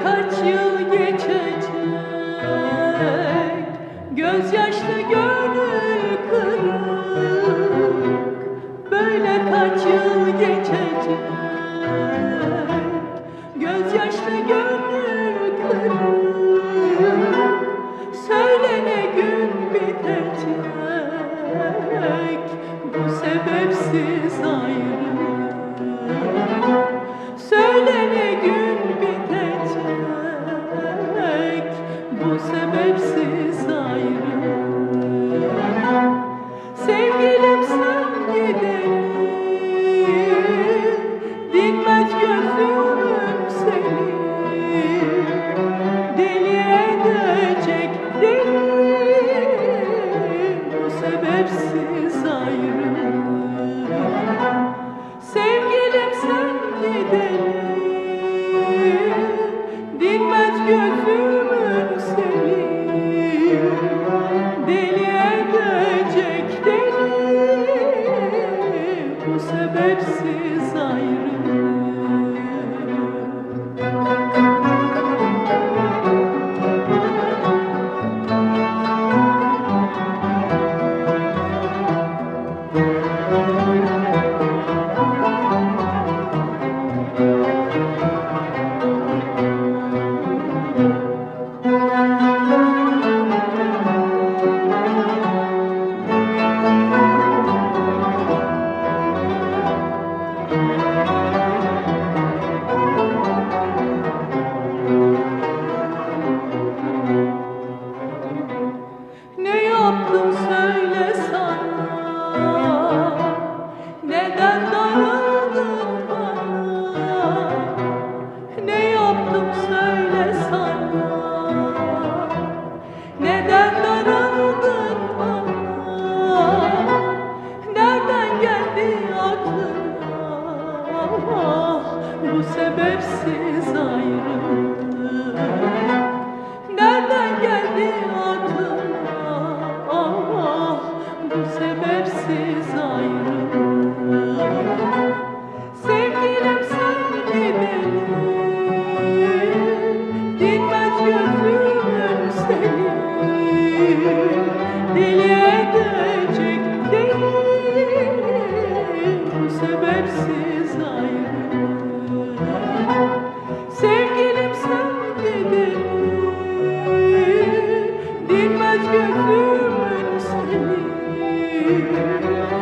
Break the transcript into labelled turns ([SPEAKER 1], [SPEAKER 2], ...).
[SPEAKER 1] cut you sebepsiz ayrılık. sebepsiz ayrıldı Nereden geldi aklına? Ah, bu sebepsiz ayrıldı Sevgilim sen gidelim Thank you.